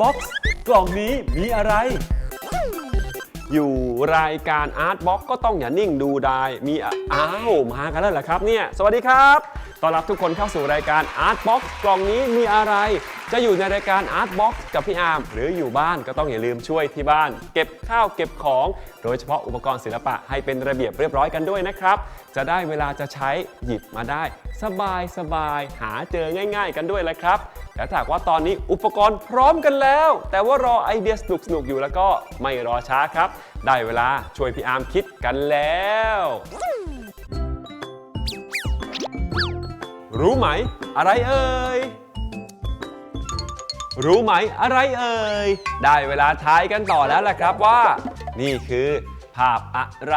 บ็อกล่องนี้มีอะไร อยู่รายการอาร์ตบ็อกก็ต้องอย่านิ่งดูได้มีอะอ้าวมากันแล้วเหรอครับเนี่ย สวัสดีครับ ต้อนรับทุกคนเข้าสู่รายการ Art Box กล่องนี้มีอะไร จะอยู่ในรายการ Art Box กับพี่อาร์มหรืออยู่บ้านก็ต้องอย่าลืมช่วยที่บ้าน เก็บข้าวเก็บของ โดยเฉพาะอุปกรณ์ศิลปะให้เป็นระเบียบเรียบร้อยกันด้วยนะครับ จะได้เวลาจะใช้หยิบมาได้ สบายสบายหาเจอง่าย ๆ กันด้วยแหละครับแต่ถ้าหากว่าตอนนี้อุปกรณ์พร้อมกันแล้ว แต่ว่ารอไอเดียสนุกๆอยู่แล้วก็ไม่รอช้าครับ ได้เวลาช่วยพี่อาร์มคิดกันแล้ว รู้ไหม อะไรเอ่ย รู้ไหมอะไรเอ่ย ได้เวลาทายกันต่อแล้วแหละครับว่า นี่คือภาพอะไร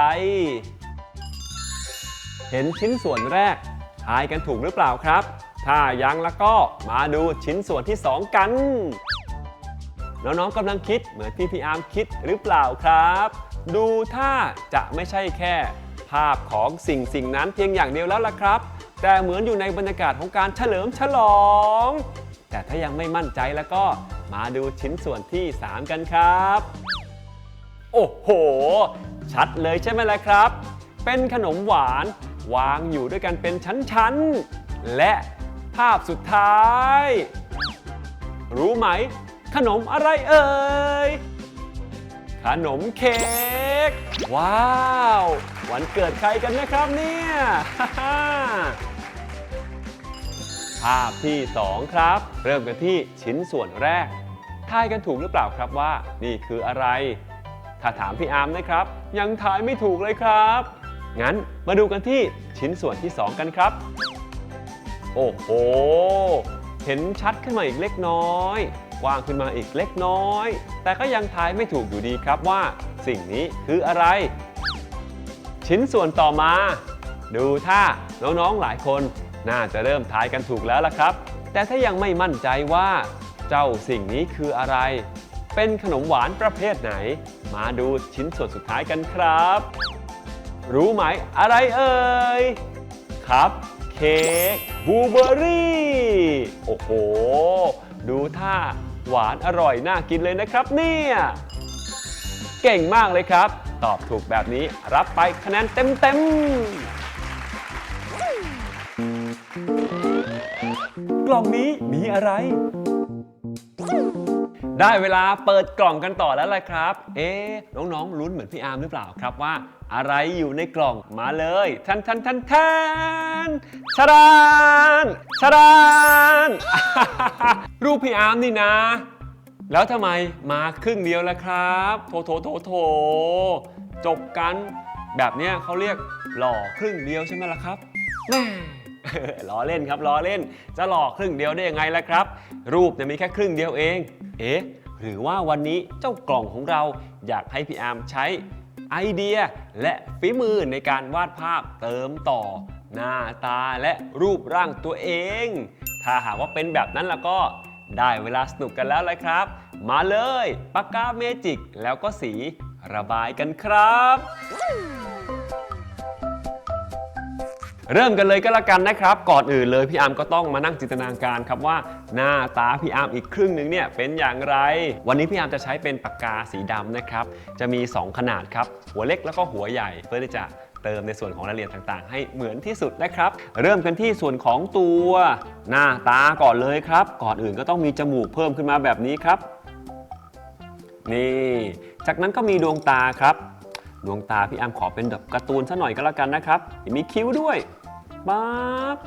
เห็นชิ้นส่วนแรก ทายกันถูกหรือเปล่าครับ ถ้ายังแล้วก็มาดูชิ้นส่วนที่ 2 กัน น้องๆกำลังคิดเหมือนที่พี่อาร์มคิดหรือเปล่าครับ ดูถ้าจะไม่ใช่แค่ ภาพของสิ่งสิ่งนั้นเพียงอย่างเดียวแล้วล่ะครับ แต่เหมือนอยู่ในบรรยากาศของการเฉลิมฉลอง แต่ถ้ายังไม่มั่นใจแล้วก็มาดูชิ้นส่วนที่ 3 กันครับ โอ้โห ชัดเลยใช่ไหมล่ะครับ เป็นขนมหวานวางอยู่ด้วยกันเป็นชั้นๆ และภาพสุดท้าย รู้ไหม ขนมอะไรเอ่ย ขนมเค้ก ว้าว วันเกิดใครกันนะครับเนี่ย ภาพที่ 2 ครับ เริ่มกันที่ชิ้นส่วนแรก ทายกันถูกหรือเปล่าครับว่า นี่คืออะไร ถ้าถามพี่อาร์มนะครับ ยังทายไม่ถูกเลยครับ งั้นมาดูกันที่ชิ้นส่วนที่ 2 กันครับ โอ้โห เห็นชัดขึ้นมาอีกเล็กน้อยกว้างขึ้นมาอีกเล็กน้อย แต่ก็ยังทายไม่ถูกอยู่ดีครับว่า สิ่งนี้คืออะไร ชิ้นส่วนต่อมา ดูถ้าน้องๆหลายคน น่าจะเริ่มทายกันถูกแล้วล่ะครับ แต่ถ้ายังไม่มั่นใจว่า เจ้าสิ่งนี้คืออะไร เป็นขนมหวานประเภทไหน มาดูชิ้นส่วนสุดท้ายกันครับ รู้ไหมอะไรเอ่ยครับเค้กบูเบอร์รี่ โอ้โห ดูท่าหวานอร่อยน่ากินเลยนะครับเนี่ย เก่งมากเลยครับ ตอบถูกแบบนี้รับไปคะแนนเต็มๆ กล่องนี้มีอะไร ได้เวลาเปิดกล่องกันต่อแล้วล่ะครับ เอ๊ะน้องๆลุ้นเหมือนพี่อาร์มหรือเปล่าครับว่า อะไรอยู่ในกล่องมาเลยทันทันทันทันชาดานชาดานรูปพี่อาร์มนี่นะ แล้วทำไมมาครึ่งเดียวล่ะครับ โถโถโถโถจบกัน แบบเนี้ยเขาเรียกหล่อครึ่งเดียวใช่ไหมล่ะครับแม่ ล้อเล่นครับล้อเล่น จะหล่อครึ่งเดียวได้ยังไงล่ะครับ รูปเนี่ยมีแค่ครึ่งเดียวเอง เอ๊ะ หรือว่าวันนี้เจ้ากล่องของเราอยากให้พี่อาร์มใช้ไอเดียและฝีมือในการวาดภาพเติมต่อ หน้าตาและรูปร่างตัวเอง ถ้าหากว่าเป็นแบบนั้นแล้วก็ได้เวลาสนุกกันแล้วเลยครับ มาเลยปากกาเมจิกแล้วก็สีระบายกันครับ เริ่มกันเลยก็แล้วกันนะครับ ก่อนอื่นเลยพี่อาร์มก็ต้องมานั่งจินตนาการครับว่าหน้าตาพี่อาร์มอีกครึ่งหนึ่งเนี่ยเป็นอย่างไร วันนี้พี่อาร์มจะใช้เป็นปากกาสีดำนะครับ จะมี 2 ขนาดครับ หัวเล็กแล้วก็หัวใหญ่เพื่อที่จะเติมในส่วนของรายละเอียดต่างๆ ให้เหมือนที่สุดนะครับ เริ่มกันที่ส่วนของตัวหน้าตาก่อนเลยครับ ก่อนอื่นก็ต้องมีจมูกเพิ่มขึ้นมาแบบนี้ครับ นี่ จากนั้นก็มีดวงตาครับ ดวงตาพี่อามขอเป็นแบบการ์ตูนซะหน่อยก็แล้วกันนะครับมีคิ้วด้วย ปั๊บ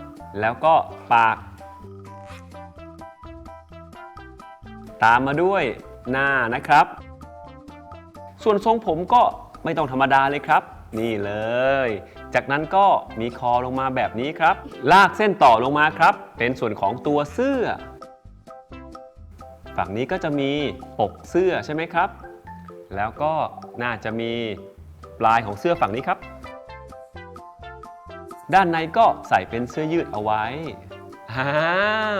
แล้วก็ปาก ตามมาด้วยหน้านะครับ ส่วนทรงผมก็ไม่ต้องธรรมดาเลยครับ นี่เลย จากนั้นก็มีคอลงมาแบบนี้ครับ ลากเส้นต่อลงมาครับ เป็นส่วนของตัวเสื้อ ฝั่งนี้ก็จะมีปกเสื้อใช่ไหมครับ แล้วก็น่าจะมีปลายของเสื้อฝั่งนี้ครับ ด้านในก็ใส่เป็นเสื้อยืดเอาไว้ อ้า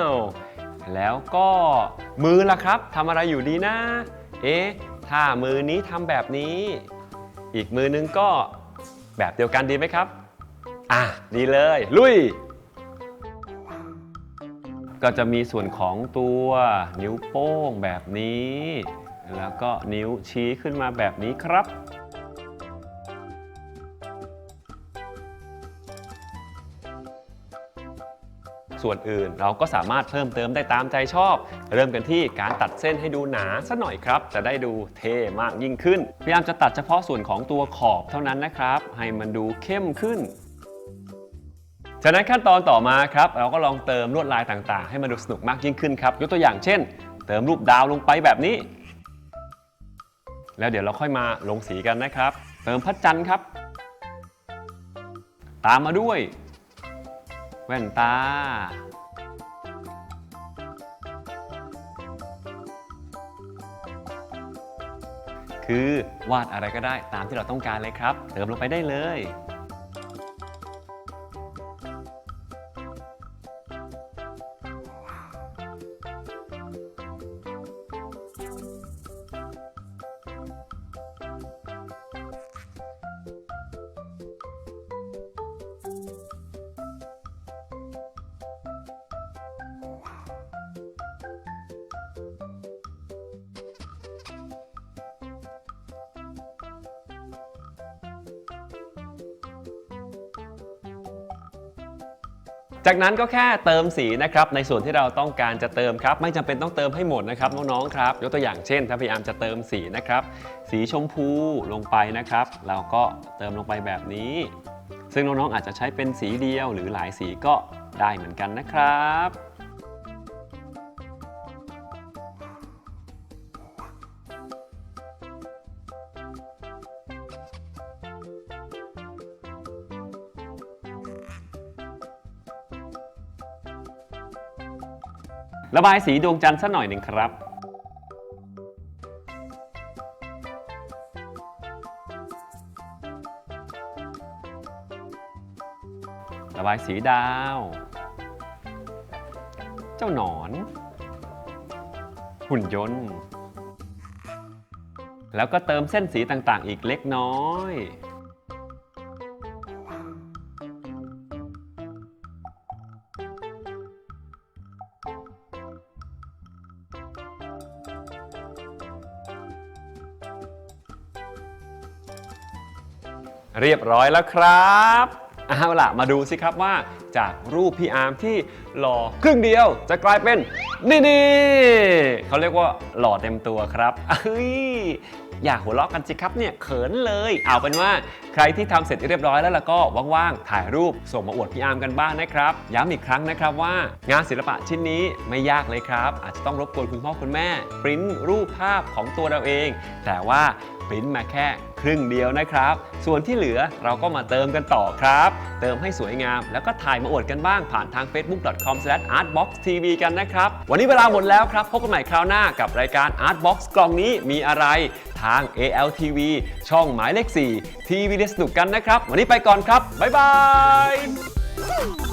ว แล้วก็มือล่ะครับทำอะไรอยู่ดีนะ เอ๊ะ ถ้ามือนี้ทำแบบนี้ อีกมือนึงก็แบบเดียวกันดีไหมครับ อะ ดีเลย ลุย ก็จะมีส่วนของตัวนิ้วโป้งแบบนี้ แล้วก็นิ้วชี้ขึ้นมาแบบนี้ครับ ส่วนอื่น เราก็สามารถเพิ่มเติมได้ตามใจชอบ เริ่มกันที่การตัดเส้นให้ดูหนาสักหน่อยครับ จะได้ดูเท่มากยิ่งขึ้น พยายามจะตัดเฉพาะส่วนของตัวขอบเท่านั้นนะครับ ให้มันดูเข้มขึ้นจากนั้นขั้นตอนต่อมาครับ เราก็ลองเติมลวดลายต่างๆ ให้มันดูสนุกมากยิ่งขึ้นครับ ยกตัวอย่างเช่น เติมรูปดาวลงไปแบบนี้ แล้วเดี๋ยวเราค่อยมาลงสีกันนะครับ เติมพระจันทร์ครับ ตามมาด้วย ว่นตา คือวาดอะไรก็ได้ตามที่เราต้องการเลยครับ เติมลงไปได้เลย จากนั้นก็แค่เติมสีนะครับในส่วนที่เราต้องการจะเติมครับ ไม่จำเป็นต้องเติมให้หมดนะครับน้องๆครับ ยกตัวอย่างเช่น ถ้าพยายามจะเติมสีนะครับ สีชมพูลงไปนะครับ เราก็เติมลงไปแบบนี้ ซึ่งน้องๆอาจจะใช้เป็นสีเดียวหรือหลายสีก็ได้เหมือนกันนะครับ ระบายสีดวงจันทร์สักหน่อยหนึ่งครับ ระบายสีดาว เจ้าหนอน หุ่นยนต์ แล้วก็เติมเส้นสีต่างๆ อีกเล็กน้อย เรียบร้อยแล้วครับเอาล่ะมาดูสิครับว่าจากรูปพี่อาร์มที่หล่อครึ่งเดียวจะกลายเป็นนี่นี่เขาเรียกว่าหล่อเต็มตัวครับเฮ้ยอยากหัวเราะกันสิครับเนี่ยเขินเลย เอาเป็นว่า ใครที่ทำเสร็จเรียบร้อยแล้วแล้วก็ว่างๆถ่ายรูปส่งมาอวดพี่อาร์มกันบ้างนะครับ ย้ำอีกครั้งนะครับว่างานศิลปะชิ้นนี้ไม่ยากเลยครับ อาจจะต้องรบกวนคุณพ่อคุณแม่ปริ้นรูปภาพของตัวเราเอง แต่ว่าปริ้นมาแค่ครึ่งเดียวนะครับ ส่วนที่เหลือเราก็มาเติมกันต่อครับ เติมให้สวยงาม แล้วก็ถ่ายมาอวดกันบ้างผ่านทาง facebook.com/artboxtv กันนะครับ วันนี้เวลาหมดแล้วครับ พบกันใหม่คราวหน้ากับรายการ Artbox กล่องนี้มีอะไรทาง ALTV ช่องหมายเลข 4 ทีวีไดสนุกกันนะครับ วันนี้ไปก่อนครับ บ๊ายบาย